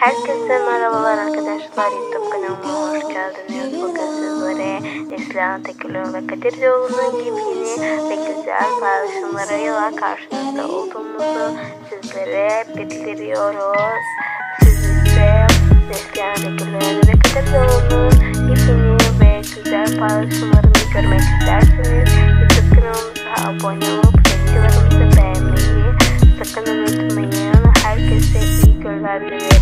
Herkese merhabalar arkadaşlar. YouTube kanalıma hoş geldiniz. Bugün sizlere Neslihan Tekülür ve Kadir Yolu'nun yepyeni ve güzel paylaşımlarıyla karşınızda olduğumuzu sizlere bildiriyoruz. Sizlere Neslihan Tekülür ve Kadir Yolu'nun yepyeni ve güzel paylaşımlarını görmek isterseniz YouTube kanalımıza abone olup videolarımızı beğenmeyi sakın unutmayın. Herkese iyi günler dilerim.